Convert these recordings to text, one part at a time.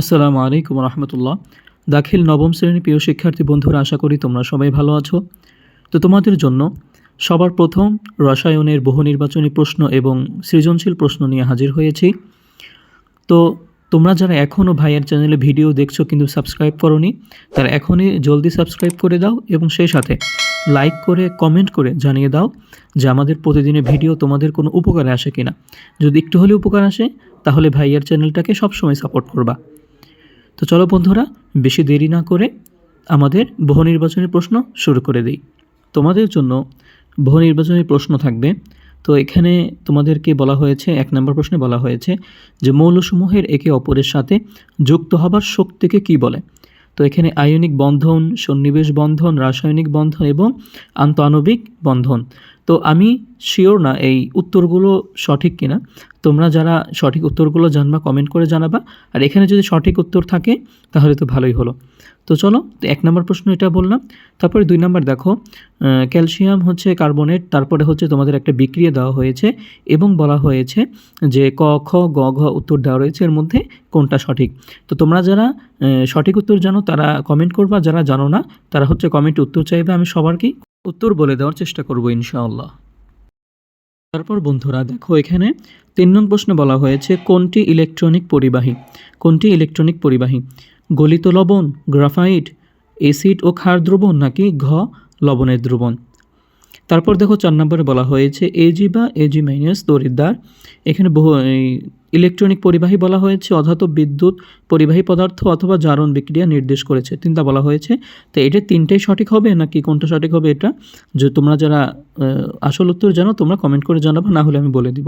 আসসালামু আলাইকুম রহমতুল্লাহ। দাখিল নবম শ্রেণির প্রিয় শিক্ষার্থী বন্ধুরা, আশা করি তোমরা সবাই ভালো আছো। তো তোমাদের জন্য সবার প্রথম রসায়নের বহু নির্বাচনী প্রশ্ন এবং সৃজনশীল প্রশ্ন নিয়ে হাজির হয়েছি। তো তোমরা যারা এখনও ভাইয়ের চ্যানেলে ভিডিও দেখছ কিন্তু সাবস্ক্রাইব করনি, তারা এখনই জলদি সাবস্ক্রাইব করে দাও এবং সেই সাথে লাইক করে, কমেন্ট করে জানিয়ে দাও যে আমাদের প্রতিদিনের ভিডিও তোমাদের কোনো উপকারে আসে কিনা। যদি একটু হলে উপকার আসে, তাহলে ভাইয়ার চ্যানেলটাকে সবসময় সাপোর্ট করবা। তো চলো বন্ধুরা, বেশি দেরি না করে আমাদের বহু প্রশ্ন শুরু করে দিই। তোমাদের জন্য বহু প্রশ্ন থাকবে। তো এখানে তোমাদেরকে বলা হয়েছে, এক নম্বর প্রশ্নে বলা হয়েছে যে মৌলসমূহের একে অপরের সাথে যুক্ত হবার শক্তিকে কি বলে? তো এখানে আয়নিক বন্ধন, সন্নিবেশ বন্ধন, রাসায়নিক বন্ধন এবং আন্তঃআণবিক বন্ধন। তো আমি শিওর না এই উত্তরগুলো সঠিক কিনা। তোমরা যারা সঠিক উত্তরগুলো জানবা কমেন্ট করে জানাবা। আর এখানে যদি সঠিক উত্তর থাকে, তাহলে তো ভালোই হলো। তো চলো, এক নম্বর প্রশ্ন এটা বললাম। তারপরে দুই নম্বর দেখো ক্যালসিয়াম হচ্ছে কার্বনেট তারপরে হচ্ছে তোমাদের একটা বিক্রিয়া দেওয়া হয়েছে এবং বলা হয়েছে যে ক, খ, গ, ঘ উত্তর দেওয়া রয়েছে এর মধ্যে কোনটা সঠিক। তো তোমরা যারা সঠিক উত্তর জানো, তারা কমেন্ট করবা, যারা জানো না, তারা হচ্ছে কমেন্টে উত্তর চাইবে। আমি সবারকেই উত্তর বলে দেওয়ার চেষ্টা করব ইনশাআল্লাহ। তারপর বন্ধুরা, দেখো এখানে তিন নং প্রশ্ন বলা হয়েছে, কোনটি ইলেকট্রনিক পরিবাহী? কোনটি ইলেকট্রনিক পরিবাহী? গলিত লবণ গ্রাফাইট এসিড ও ক্ষার দ্রবণ নাকি ঘ লবণের দ্রবণ? তারপর দেখো চার নম্বরে বলা হয়েছে এজি বা এজি মাইনাস দরিদ্দার এখানে বহু ইলেকট্রনিক পরিবাহী বলা হয়েছে, অধাতব বিদ্যুৎ পরিবাহী পদার্থ অথবা জারণ বিক্রিয়া নির্দেশ করেছে। তিনটা বলা হয়েছে। তো এটা তিনটাই সঠিক হবে নাকি কোনটা সঠিক হবে এটা? যে তোমরা যারা আসল উত্তর জানো, তোমরা কমেন্ট করে জানাব, না হলে আমি বলে দিব।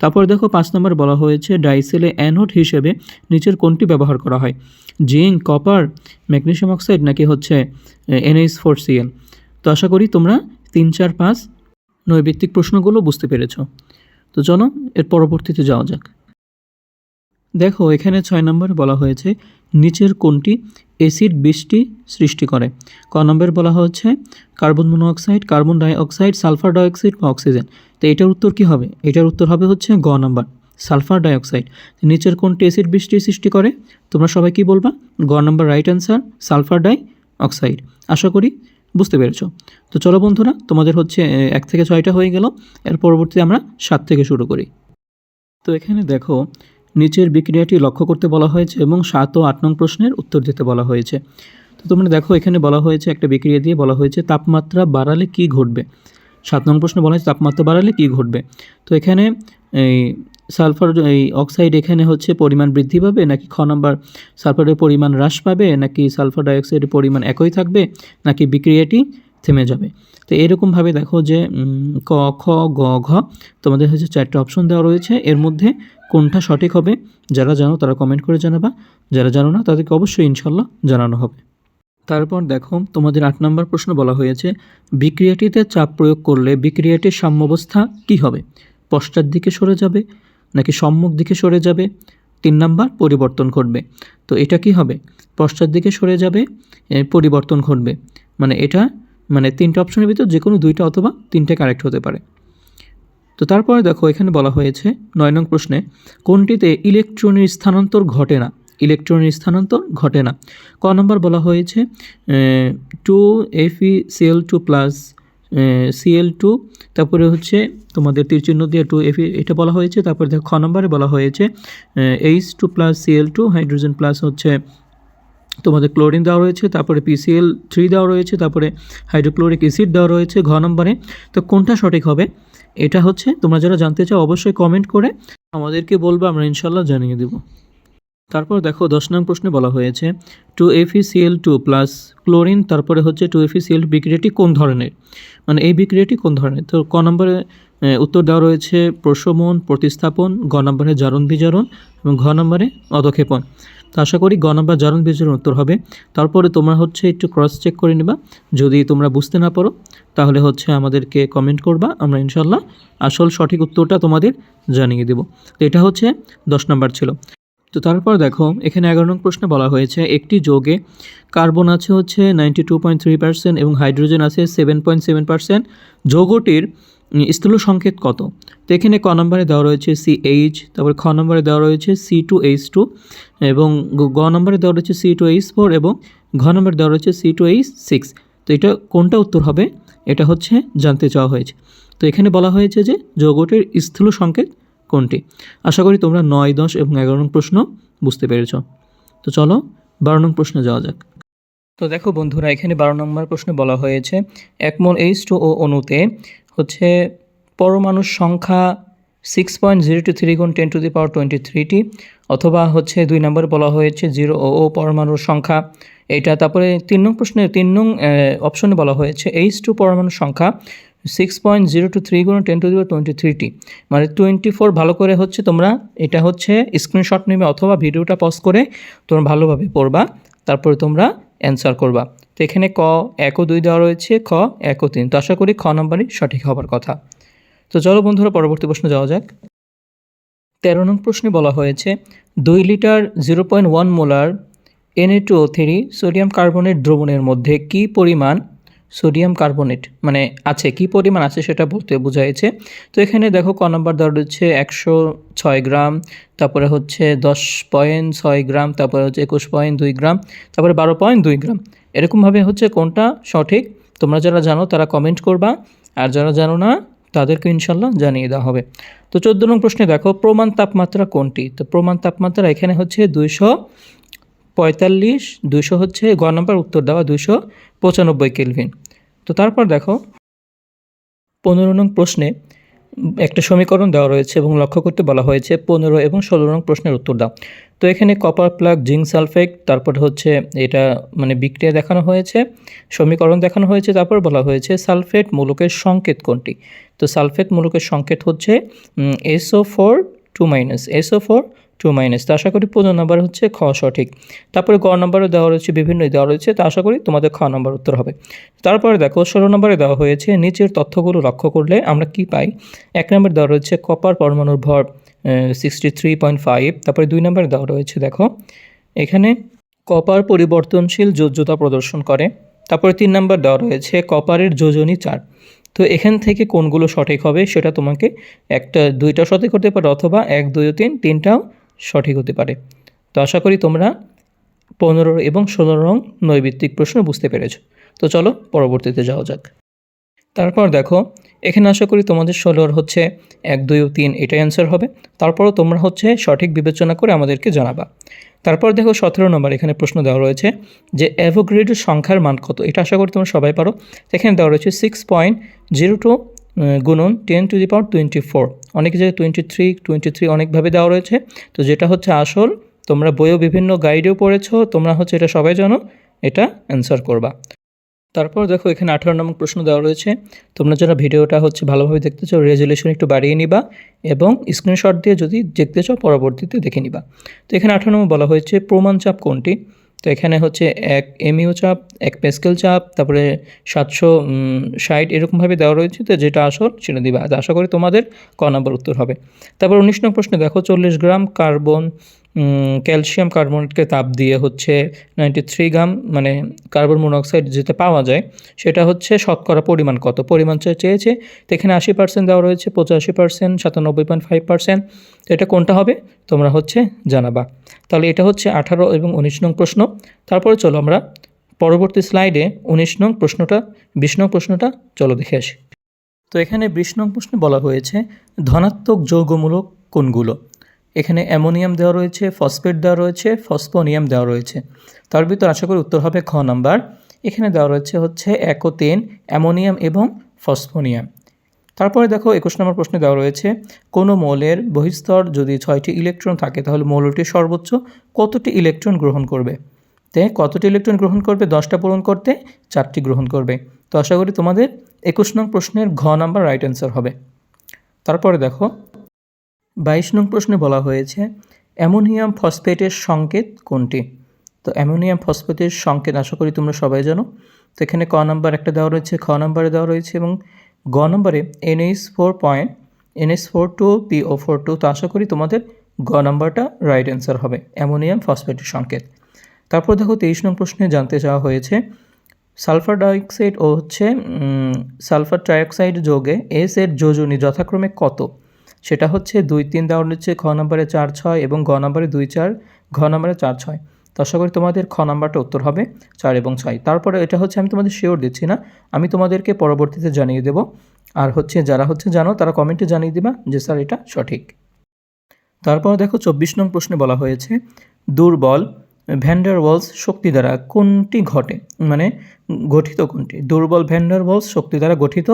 তারপর দেখো পাঁচ নম্বর বলা হয়েছে, ডাইসেলে অ্যানোড হিসেবে নিচের কোনটি ব্যবহার করা হয়? জিঙ্ক, কপার ম্যাগনেশিয়াম অক্সাইড নাকি হচ্ছে এনএইচ ফোর সিএল তো আশা করি তোমরা তিন চার পাঁচ নৈবিত্তিক প্রশ্নগুলো বুঝতে পেরেছ। তো চলো, এর পরবর্তীতে যাওয়া যাক। দেখো, এখানে ছয় নম্বরে বলা হয়েছে, নিচের কোনটি অ্যাসিড বৃষ্টি সৃষ্টি করে? ক নম্বর বলা হচ্ছে, carbon monoxide carbon dioxide, sulphur dioxide বা অক্সিজেন। তো এটার উত্তর কি হবে? এটার উত্তর হবে হচ্ছে গ নাম্বার, সালফার ডাইঅক্সাইড। নিচের কোনটি অ্যাসিড বৃষ্টি সৃষ্টি করে? তোমরা সবাই কি বলবা? গ number right answer, sulphur dioxide আশা করি বুঝতে পেরেছ। তো চলো বন্ধুরা, তোমাদের হচ্ছে এক থেকে ছয়টা হয়ে গেল। এর পরবর্তীতে আমরা সাত থেকে শুরু করি। তো এখানে দেখো, নিচের বিক্রিয়াটি লক্ষ্য করতে বলা হয়েছে এবং সাত ও আট নং প্রশ্নের উত্তর দিতে বলা হয়েছে। তো তোমরা দেখো, এখানে বলা হয়েছে, একটা বিক্রিয়া দিয়ে বলা হয়েছে, তাপমাত্রা বাড়ালে কি ঘটবে? সাত নং প্রশ্নে বলা হয়েছে, তাপমাত্রা বাড়ালে কি ঘটবে? তো এখানে, এই সালফার এই অক্সাইড এখানে হচ্ছে পরিমাণ বৃদ্ধি পাবে? নাকি খ নম্বর, সালফারের পরিমাণ হ্রাস পাবে? নাকি সালফার ডাইঅক্সাইডের পরিমাণ একই থাকবে? নাকি বিক্রিয়াটি থেমে যাবে? তো এরকমভাবে দেখো যে ক, খ, গ, ঘ তোমাদের হচ্ছে চারটে অপশন দেওয়া রয়েছে। এর মধ্যে কোনটা সঠিক হবে? যারা জানো তারা কমেন্ট করে জানাবা। যারা জানো না তাদেরকে অবশ্যই ইনশাল্লাহ জানানো হবে। তারপর দেখো, তোমাদের আট নম্বর প্রশ্ন বলা হয়েছে, বিক্রিয়াটিতে চাপ প্রয়োগ করলে বিক্রিয়াটির সাম্যাবস্থা কী হবে? পশ্চাৎ দিকে সরে যাবে নাকি সম্মুখ দিকে সরে যাবে? তিন নাম্বার, পরিবর্তন ঘটবে। তো এটা কি হবে? পশ্চাৎ দিকে সরে যাবে পরিবর্তন ঘটবে। মানে এটা মানে তিনটা অপশনের ভিতর যে কোনো দুইটা অথবা তিনটে কারেক্ট হতে পারে। তো তারপরে দেখো, এখানে বলা হয়েছে নয় নং প্রশ্নে, কোনটিতে ইলেকট্রনের স্থানান্তর ঘটে না? ইলেকট্রনের স্থানান্তর ঘটে না। ক নম্বর বলা হয়েছে two এফি CL two plus CL two, তারপরে হচ্ছে তোমাদের তীর চিহ্ন দিয়ে টু এফি এটা বলা হয়েছে, তারপরে দেখো খ নম্বরে বলা হয়েছে H two plus CL two hydrogen plus হচ্ছে তোমাদের ক্লোরিন দেওয়া রয়েছে, তারপরে পিসিএল থ্রি দেওয়া রয়েছে, তারপরে হাইড্রোক্লোরিক অ্যাসিড দেওয়া রয়েছে ঘ নম্বরে। তো কোনটা সঠিক হবে? এটা হচ্ছে, তোমরা যারা জানতে চাও অবশ্যই কমেন্ট করে আমাদেরকে বলবে, আমরা ইনশাল্লাহ জানিয়ে দেব। তারপর দেখো দশ নং প্রশ্নে বলা হয়েছে টু এফিসিএল টু প্লাস ক্লোরিন তারপরে হচ্ছে টু এফিসিএল বিক্রিয়াটি কোন ধরনের? মানে এই বিক্রিয়াটি কোন ধরনের? তো ক নম্বরে উত্তর দেওয়া রয়েছে প্রশমন, প্রতিস্থাপন গ নম্বরে জারণ বিজারণ এবং ঘ নম্বরে অধক্ষেপণ। তো আশা করি গ নম্বর জারণ বিজারণ উত্তর হবে। তারপরে তোমরা হচ্ছে একটু ক্রস চেক করে নেবা। যদি তোমরা বুঝতে না পারো, তাহলে হচ্ছে আমাদেরকে কমেন্ট করবা। আমরা ইনশাল্লাহ আসল সঠিক উত্তরটা তোমাদের জানিয়ে দেব। তো এটা হচ্ছে দশ নম্বর ছিল। তো তারপর দেখো, এখানে এগারো নং প্রশ্নে বলা হয়েছে, একটি যোগে কার্বন আছে হচ্ছে ninety two point three percent এবং হাইড্রোজেন আছে সেভেন পয়েন্ট সেভেন পার্সেন্ট যৌগটির স্থূল সংকেত কত? তো এখানে ক নম্বরে দেওয়া রয়েছে সি এইচ তারপরে খ নম্বরে দেওয়া রয়েছে সি টু এইচ টু এবং গ- নম্বরে দেওয়া রয়েছে সি টু এইচ ফোর এবং ঘ নম্বরে দেওয়া রয়েছে সি টু এইচ সিক্স তো এটা কোনটা উত্তর হবে? এটা হচ্ছে জানতে চাওয়া হয়েছে। তো এখানে বলা হয়েছে যে যৌগটির স্থূল সংকেত কোনটি? আশা করি তোমরা নয়, দশ এবং এগারো নং প্রশ্ন বুঝতে পেরেছ। তো চলো বারো নং প্রশ্নে যাওয়া যাক। তো দেখো বন্ধুরা, এখানে বারো নম্বর প্রশ্নে বলা হয়েছে, এক এইচ টু ও অণুতে হচ্ছে পরমাণুর সংখ্যা six point zero two three গুণ ten to the power twenty three অথবা হচ্ছে দুই নম্বর বলা হয়েছে জিরো ও ও পরমাণুর সংখ্যা। এটা তারপরে তিন নং প্রশ্নে তিন নং অপশনে বলা হয়েছে এইচ টু পরমাণুর সংখ্যা six point zero two three গুণ ten to the twenty three মানে টোয়েন্টি ফোর ভালো করে হচ্ছে তোমরা এটা হচ্ছে স্ক্রিনশট নেবে অথবা ভিডিওটা পজ করে তোমরা ভালোভাবে পড়বা, তারপরে তোমরা অ্যান্সার করবা। তো এখানে ক, এক ও দুই দেওয়া রয়েছে, খ, এক ও তিন। তো আশা করি খ নম্বরই সঠিক হবার কথা। তো চলো বন্ধুরা, পরবর্তী প্রশ্নে যাওয়া যাক। তেরো নং প্রশ্নে বলা হয়েছে, দুই litre zero point one molar NA two O three sodium carbonate দ্রবণের মধ্যে কী পরিমাণ সোডিয়াম কার্বনেট মানে আছে, কি পরিমাণ আছে সেটা বলতে বোঝাইছে। তো এখানে দেখো ক নম্বর দেওয়া রয়েছে একশো ছয় গ্রাম, তারপরে হচ্ছে দশ পয়েন্ট ছয় গ্রাম, তারপরে হচ্ছে একুশ পয়েন্ট দুই গ্রাম, তারপরে বারো পয়েন্ট দুই গ্রাম। এরকমভাবে হচ্ছে কোনটা সঠিক? তোমরা যারা জানো তারা কমেন্ট করবা, আর যারা জানো না, তাদেরকে ইনশাল্লাহ জানিয়ে দেওয়া হবে। তো চোদ্দ নং প্রশ্নে দেখো, প্রমাণ তাপমাত্রা কোনটি? তো প্রমাণ তাপমাত্রা এখানে হচ্ছে দুইশো পঁয়তাল্লিশ, দুইশো হচ্ছে গ নম্বর উত্তর দেওয়া, দুইশো পঁচানব্বই কেলভিন। তো তারপর দেখো, পনেরো নং প্রশ্নে একটা সমীকরণ দেওয়া রয়েছে এবং লক্ষ্য করতে বলা হয়েছে, পনেরো এবং ষোলো নং প্রশ্নের উত্তর দাও। তো এখানে কপার প্লাগ জিঙ্ক সালফেট তারপর হচ্ছে এটা মানে বিক্রিয়া দেখানো হয়েছে, সমীকরণ দেখানো হয়েছে, তারপর বলা হয়েছে সালফেট মূলকের সংকেত কোনটি? তো সালফেট মূলকের সংকেত হচ্ছে SO four two minus SO four two minus তো আশা করি পনেরো নাম্বার হচ্ছে খ সঠিক। তারপরে গ নম্বরে দেওয়া রয়েছে, বিভিন্ন দেওয়া রয়েছে, তো আশা করি তোমাদের খ নম্বর উত্তর হবে। তারপরে দেখো, ষোলো নম্বরে দেওয়া হয়েছে, নিচের তথ্যগুলো লক্ষ্য করলে আমরা কি পাই? এক নম্বর দেওয়া রয়েছে কপার পরমাণুর ভর সিক্সটি থ্রি পয়েন্ট ফাইভ তারপরে দুই নম্বরে দেওয়া রয়েছে, দেখো। এখানে কপার পরিবর্তনশীল যোজ্যতা প্রদর্শন করে, তারপরে তিন নম্বর দেওয়া রয়েছে কপারের যোজনী চার। তো এখান থেকে কোনগুলো সঠিক হবে সেটা তোমাকে একটা দুইটা সঠিক হতে পারে অথবা এক, দুই ও তিন, তিনটাও সঠিক হতে পারে। তো আশা করি তোমরা পনেরো এবং ষোলো রং নৈবিত্তিক প্রশ্ন বুঝতে পেরেছ। তো চলো পরবর্তীতে যাওয়া যাক। তারপর দেখো, এখানে আশা করি তোমাদের ষোলোর হচ্ছে এক, দুই ও তিন এটাই অ্যান্সার হবে। তারপরও তোমরা হচ্ছে সঠিক বিবেচনা করে আমাদেরকে জানাবা। তারপর দেখো সতেরো নম্বর, এখানে প্রশ্ন দেওয়া রয়েছে যে অ্যাভোগ্রিডের সংখ্যার মান কত? এটা আশা করি তোমরা সবাই পারো। এখানে দেওয়া রয়েছে সিক্স পয়েন্ট জিরো টু গুণন ten to the power twenty four অনেক জায়গায় টোয়েন্টি থ্রি টোয়েন্টি থ্রি অনেকভাবে দেওয়া রয়েছে। তো যেটা হচ্ছে আসল, তোমরা বইও বিভিন্ন গাইডেও পড়েছো, তোমরা হচ্ছে এটা সবাই জানো, এটা অ্যান্সার করবা। তারপর দেখো এখানে আঠারো নম্বর প্রশ্ন দেওয়া রয়েছে। তোমরা যারা ভিডিওটা হচ্ছে ভালোভাবে দেখতে চাও রেজুলেশন একটু বাড়িয়ে নিবা এবং স্ক্রিনশট দিয়ে যদি দেখতে চাও, পরবর্তীতে দেখে নিবা। তো এখানে আঠারো নম্বর বলা হয়েছে প্রমাণ চাপ কোনটি? তো এখানে হচ্ছে এক এমইউ চাপ, এক পেস্কেল চাপ, তারপরে সাতশো ষাট এরকমভাবে দেওয়া রয়েছে। তো যেটা আসল সেটা দিবা। আশা করি তোমাদের ক নম্বর উত্তর হবে। তারপর উনিশ নম্বর প্রশ্নে দেখো চল্লিশ গ্রাম কার্বন ক্যালসিয়াম কার্বনেটকে তাপ দিয়ে হচ্ছে নাইনটি থ্রি গ্রাম মানে কার্বন মনোক্সাইড যেটা পাওয়া যায়, সেটা হচ্ছে শতকরা পরিমাণ কত? পরিমাণ চেয়েছে এখানে আশি পার্সেন্ট দেওয়া রয়েছে, পঁচাশি পার্সেন্ট সাতানব্বই পয়েন্ট ফাইভ পার্সেন্ট এটা কোনটা হবে? তোমরা হচ্ছে জানাবা। তাহলে এটা হচ্ছে আঠারো এবং উনিশ নং প্রশ্ন। তারপরে চলো আমরা পরবর্তী স্লাইডে উনিশ নং প্রশ্নটা, বিশ নং প্রশ্নটা, চলো দেখে আসি। তো এখানে বিশ নং প্রশ্নে বলা হয়েছে, ধনাত্মক যৌগমূলক কোনগুলো? এখানে অ্যামোনিয়াম দেওয়া রয়েছে, ফসফেট দেওয়া রয়েছে, ফসফোনিয়াম দেওয়া রয়েছে। তার ভিতর আশা করি উত্তর হবে খ নাম্বার। এখানে দেওয়া রয়েছে হচ্ছে একোতেন, অ্যামোনিয়াম এবং ফসফোনিয়াম। তারপরে দেখো একুশ নম্বর প্রশ্নে দেওয়া রয়েছে, কোনো মৌলের বহিস্তর যদি ছয়টি ইলেকট্রন থাকে তাহলে মৌলটি সর্বোচ্চ কতটি ইলেকট্রন গ্রহণ করবে? তে কতটি ইলেকট্রন গ্রহণ করবে? দশটা পূরণ করতে চারটি গ্রহণ করবে। তো আশা করি তোমাদের একুশ নং প্রশ্নের ঘ নাম্বার রাইট অ্যান্সার হবে। তারপরে দেখো বাইশ নং প্রশ্নে বলা হয়েছে, অ্যামোনিয়াম ফসফেটের সংকেত কোনটি? তো অ্যামোনিয়াম ফসফেটের সংকেত, আশা করি তোমরা সবাই জানো। তো এখানে ক নাম্বার একটা দেওয়া রয়েছে, খ নাম্বারে দেওয়া রয়েছে এবং গ নম্বরে NH four point NS four two PO four two. তো আশা করি তোমাদের গ নাম্বারটা রাইট অ্যান্সার হবে, অ্যামোনিয়াম ফসফেটের সংকেত। তারপর দেখো তেইশ নং প্রশ্নে জানতে চাওয়া হয়েছে, সালফার ডাইঅক্সাইড ও হচ্ছে সালফার ট্রাইঅক্সাইড যোগে এস এর যোজনী যথাক্রমে কত? সেটা হচ্ছে দুই তিন দেওয়া হচ্ছে খ নম্বরে চার ছয় এবং গ নম্বরে দুই চার, ঘ নম্বরে চার ছয়। তো আশা করি তোমাদের খ নাম্বারটা উত্তর হবে, চার এবং ছয়। তারপরে এটা হচ্ছে আমি তোমাদের শিওর দিচ্ছি না, আমি তোমাদেরকে পরবর্তীতে জানিয়ে দেব। আর হচ্ছে যারা হচ্ছে জানো, তারা কমেন্টে জানিয়ে দিবা যে স্যার এটা সঠিক। তারপর দেখো চব্বিশ নং প্রশ্নে বলা হয়েছে, দুর্বল ভ্যান্ডার ওয়ালস শক্তি দ্বারা কোনটি ঘটে? মানে গঠিত কোনটি? দুর্বল ভ্যান্ডার ওয়ালস শক্তি দ্বারা গঠিত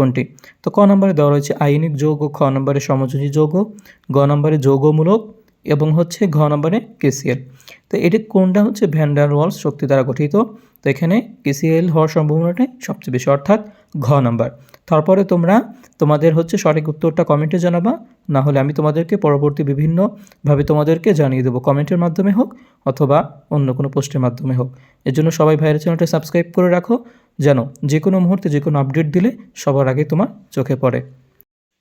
কোনটি? তো ক নম্বরে দেওয়া রয়েছে আইনিক যৌগ, খ নম্বরে সমযোজী যৌগ, গ নম্বরে যৌগমূলক এবং হচ্ছে ঘ নম্বরে কেসিএল। তো এটি কোনটা হচ্ছে? ভ্যান্ডার ওয়ালস শক্তি দ্বারা গঠিত। তো এখানে কেসিএল হওয়ার সম্ভাবনাটাই সবচেয়ে বেশি, অর্থাৎ ঘ নাম্বার। তারপরে তোমরা তোমাদের হচ্ছে সঠিক উত্তরটা কমেন্টে জানাবা, না হলে আমি তোমাদেরকে পরবর্তী বিভিন্নভাবে তোমাদেরকে জানিয়ে দেবো, কমেন্টের মাধ্যমে হোক অথবা অন্য কোনো পোস্টের মাধ্যমে হোক। এর জন্য সবাই ভাইয়ের চ্যানেলটা সাবস্ক্রাইব করে রাখো, যেন যে কোনো মুহূর্তে যে কোনো আপডেট দিলে সবার আগে তোমার চোখে পড়ে।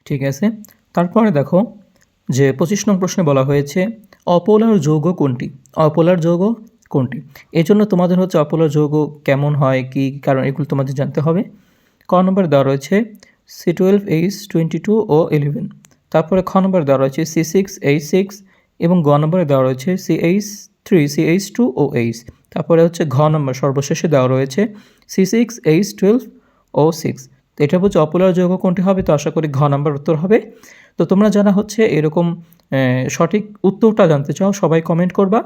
ঠিক আছে? তারপরে দেখো যে পঁচিশ নং প্রশ্নে বলা হয়েছে, অপোলার যৌগ কোনটি? অপোলার যৌগ কোনটি? এই জন্য তোমাদের হচ্ছে অপোলার যৌগ কেমন হয়, কি কারণ এগুলো তোমাদের জানতে হবে। ক নম্বর দেওয়া রয়েছে C twelve H twenty two O eleven তারপরে খ নম্বর দেওয়া রয়েছে সি সিক্স এইচ সিক্স এবং গ নম্বরে দেওয়া রয়েছে C H three C H two O H তারপরে হচ্ছে ঘ নম্বর সর্বশেষে দেওয়া রয়েছে C six H twelve O six তো এটা হচ্ছে অপোলার যৌগ কোনটি হবে? তো আশা করি ঘ নম্বর উত্তর হবে। তো তোমরা যারা হচ্ছে এরকম সঠিক উত্তরটা জানতে চাও, সবাই কমেন্ট করবা।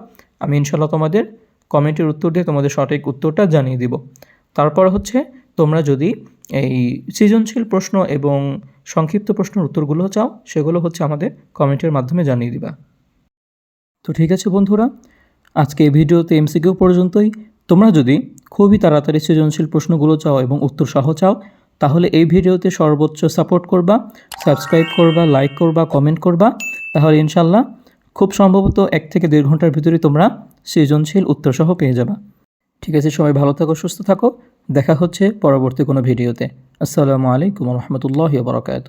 আমি ইনশাল্লাহ তোমাদের কমেন্টের উত্তর দিয়ে তোমাদের সঠিক উত্তরটা জানিয়ে দিব। তারপর হচ্ছে তোমরা যদি এই সৃজনশীল প্রশ্ন এবং সংক্ষিপ্ত প্রশ্নের উত্তরগুলো চাও, সেগুলো হচ্ছে আমাদের কমেন্টের মাধ্যমে জানিয়ে দিবা। তো ঠিক আছে বন্ধুরা, আজকে এই ভিডিওতে এমসিকিউ পর্যন্তই। তোমরা যদি খুবই তাড়াতাড়ি সৃজনশীল প্রশ্নগুলো চাও এবং উত্তর সহ চাও তাহলে এই ভিডিওতে সর্বোচ্চ সাপোর্ট করবা সাবস্ক্রাইব করবা লাইক করবা কমেন্ট করবা। তাহলে ইনশাল্লাহ খুব সম্ভবত এক থেকে দেড় ঘণ্টার ভিতরে তোমরা সৃজনশীল উত্তর সহ পেয়ে যাবা। ঠিক আছে, সবাই ভালো থাকো, সুস্থ থাকো। দেখা হচ্ছে পরবর্তী কোনো ভিডিওতে। আসসালামু আলাইকুম রহমতুল্লাহ বরকাত